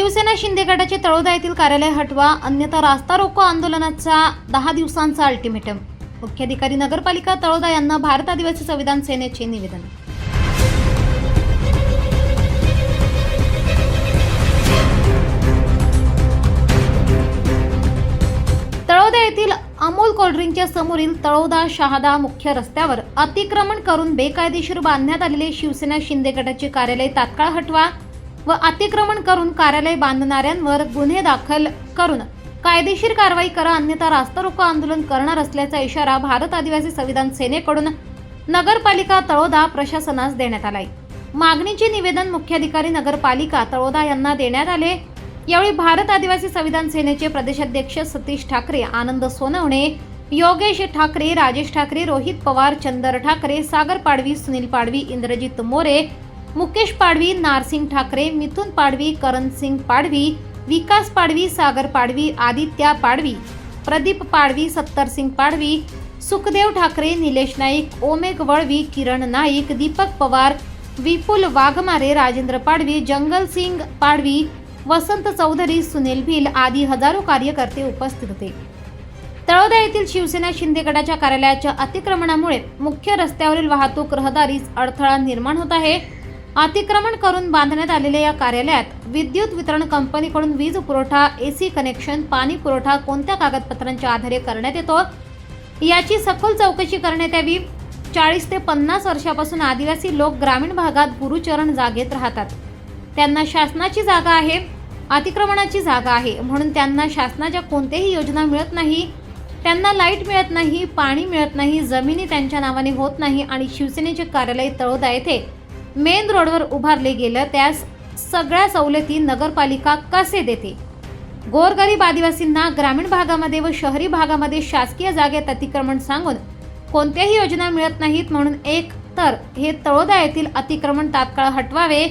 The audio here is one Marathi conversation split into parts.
शिवसेना शिंदे गटाचे तळोदा येथील कार्यालय हटवा अन्यथा रास्ता रोको आंदोलनाचा दहा दिवसांचा अल्टिमेटम मुख्याधिकारी नगरपालिका तळोदा यांना भारत आदिवासी संविधान सेनेचे निवेदन. तळोदा येथील अमोल कोल्ड्रिंकच्या समोरील तळोदा शहादा मुख्य रस्त्यावर अतिक्रमण करून बेकायदेशीर बांधण्यात आलेले शिवसेना शिंदे गटाचे कार्यालय तात्काळ हटवा व अतिक्रमण करून कार्यालय बांधणाऱ्यांवर गुन्हे दाखल करून कायदेशीर कारवाई करा अन्यथा रास्ता रोको आंदोलन करणार असल्याचा इशारा भारत आदिवासी संविधान सेनेकडून नगरपालिका तळोदा प्रशासनास देण्यात आलाय. मागणीचे निवेदन मुख्याधिकारी नगरपालिका तळोदा यांना देण्यात आले. यावेळी भारत आदिवासी संविधान सेनेचे प्रदेशाध्यक्ष सतीश ठाकरे आनंद सोनवणे योगेश ठाकरे राजेश ठाकरे रोहित पवार चंदर ठाकरे सागर पाडवी सुनील पाडवी इंद्रजित मोरे मुकेश पाडवी नारसिंग ठाकरे मिथुन पाडवी करणसिंग पाडवी विकास पाडवी सागर पाडवी आदित्या पाडवी प्रदीप पाडवी सत्तरसिंग पाडवी सुखदेव ठाकरे निलेश नाईक ओमेग वळवी किरण नाईक दीपक पवार विपुल वाघमारे राजेंद्र पाडवी जंगल सिंग पाडवी वसंत चौधरी सुनील भिल आदी हजारो कार्यकर्ते उपस्थित होते. तळोदा येथील शिवसेना शिंदे गटाच्या कार्यालयाच्या अतिक्रमणामुळे मुख्य रस्त्यावरील वाहतूक रहदारीस अडथळा निर्माण होत आहे. अतिक्रमण करून बांधण्यात आलेल्या या कार्यालयात विद्युत वितरण कंपनीकडून वीज पुरवठा एसी कनेक्शन पाणी पुरवठा कोणत्या कागदपत्रांच्या आधारे करण्यात येतो? याची सखोल चौकशी करण्यात यावी. चाळीस ते पन्नास वर्षापासून आदिवासी लोक ग्रामीण भागात गुरुचरण जागेत राहतात. त्यांना शासनाची जागा आहे अतिक्रमणाची जागा आहे म्हणून त्यांना शासनाच्या कोणत्याही योजना मिळत नाही. त्यांना लाइट मिळत नाही पाणी मिळत नाही जमिनी त्यांच्या नावाने होत नाही आणि शिवसेनेचे कार्यालय तळोदा येथे मेन रोडवर उभारले गेलं त्यास सगळ्या सवलती नगरपालिका कसे देते? गोरगरीब आदिवासींना ग्रामीण भागामध्ये व शहरी भागामध्ये शासकीय जागेत अतिक्रमण सांगून कोणत्याही योजना मिळत नाहीत म्हणून एक तर हे तळोदा येथील अतिक्रमण तात्काळ हटवावे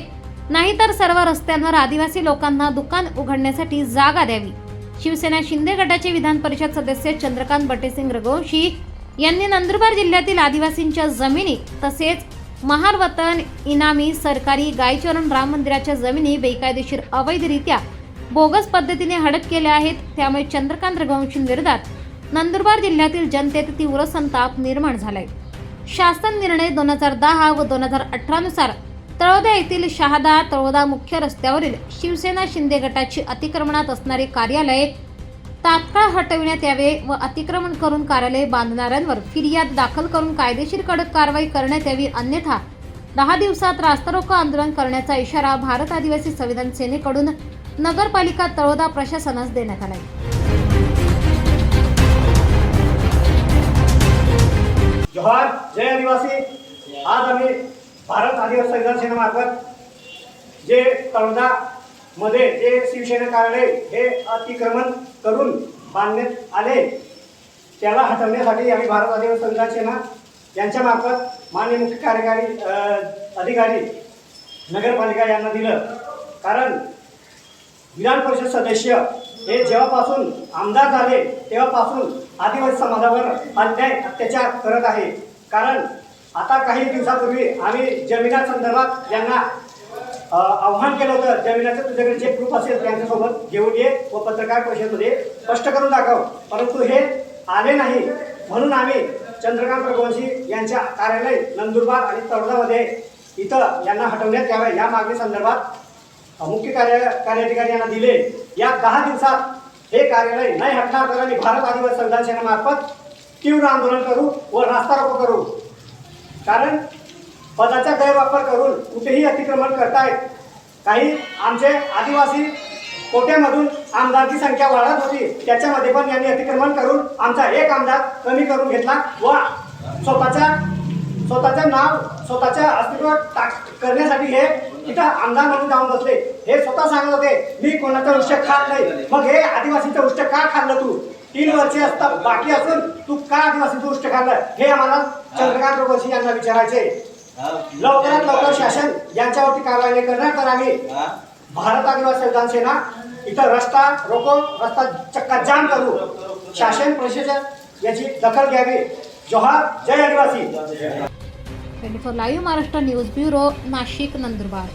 नाहीतर सर्व रस्त्यांवर आदिवासी लोकांना दुकान उघडण्यासाठी जागा द्यावी. शिवसेना शिंदे गटाचे विधान परिषद सदस्य चंद्रकांत बटेसिंग रघुवंशी यांनी नंदुरबार जिल्ह्यातील आदिवासींच्या जमिनी तसेच महार वतन इनामी सरकारी गायचरण राम मंदिराच्या जमिनी बेकायदेशीर अवैधरित्या बोगस पद्धतीने हडप केल्या आहेत. त्यामुळे चंद्रकांत रघुवंशींविरोधात नंदुरबार जिल्ह्यातील जनतेत तीव्र संताप निर्माण झालाय. शासन निर्णय दोन हजार दहा व दोन हजार अठरानुसार तळोदा येथील शहादा तळोदा मुख्य रस्त्यावरील शिवसेना शिंदे गटाची अतिक्रमणात असणारे कार्यालये तात्काळ हटविण्यात यावे व अतिक्रमण करून कार्यालय बांधणाऱ्यांवर फिर्याद दाखल करून कायदेशीर कडक कारवाई करण्यात यावी अन्यथा दहा दिवसात रास्तारोको आंदोलन करण्याचा इशारा भारत आदिवासी संविधान सेनेकडून नगरपालिका तळोदा प्रशासनास देण्यात आलाय. जोहार जय आदिवासी. आज आम्ही भारत आदिवासी संविधान सेनेमार्फत जे तळोदा मध्ये जे शिवसेना कार्यालय हे अतिक्रमण करून बांधण्यात आले त्याला हटवण्यासाठी आम्ही भारत आदिवासी संविधान सेना यांच्यामार्फत माननीय मुख्य कार्यकारी अधिकारी नगरपालिका यांना दिलं. कारण विधान परिषद सदस्य हे जेव्हापासून आमदार झाले तेव्हापासून आदिवासी समाजावर अन्याय अत्याचार करत आहे. कारण आता काही दिवसापूर्वी आम्ही जमिना संदर्भात यांना आव्हान केलं होतं जमिनाचं तुझ्याकडे जे प्रूफ असेल त्यांच्यासोबत घेऊन ये व पत्रकार परिषदेमध्ये स्पष्ट करून दाखव. परंतु हे आले नाही. म्हणून आम्ही चंद्रकांत रघुवंशी यांच्या कार्यालय नंदुरबार आणि तळोदामध्ये इथं यांना हटवण्यात यावं. या मागणी संदर्भात मुख्य कार्य कार्याधिकारी यांना दिले. या दहा दिवसात हे कार्यालय नाही हटणार तर आम्ही भारत आदिवासी संघाच्या मार्फत तीव्र आंदोलन करू व रास्ता रोको करू. कारण पदाचा गैरवापर करून कुठेही अतिक्रमण करतायत. काही आमचे आदिवासी कोट्यामधून आमदारची संख्या वाढत होती त्याच्यामध्ये पण यांनी अतिक्रमण करून आमचा एक आमदार कमी करून घेतला. व! स्वतःच्या स्वतःचं नाव स्वतःच्या अस्तित्व टाक करण्यासाठी हे तिथं आमदार म्हणून जाऊन बसले. हे स्वतः सांगत होते मी कोणाचं उष्ट खात नाही. मग हे आदिवासीचं उष्ट का खाल्लं तू? तीन वर्षे असता बाकी असून तू का आदिवासीचं उष्ट खाल्लं? हे आम्हाला चंद्रकांत रघुवंशी यांना विचारायचे. लवकरात लवकर शासन यांच्यावरती कारवाई नाही करणार तर आम्ही भारत आदिवासी संविधान सेना इथं रस्ता रोको रस्ता चक्का जाम करू. शासन प्रशासन याची दखल घ्यावी. जोहार जय आदिवासी. Twenty four live Maharashtra news bureau Nashik Nandurbar.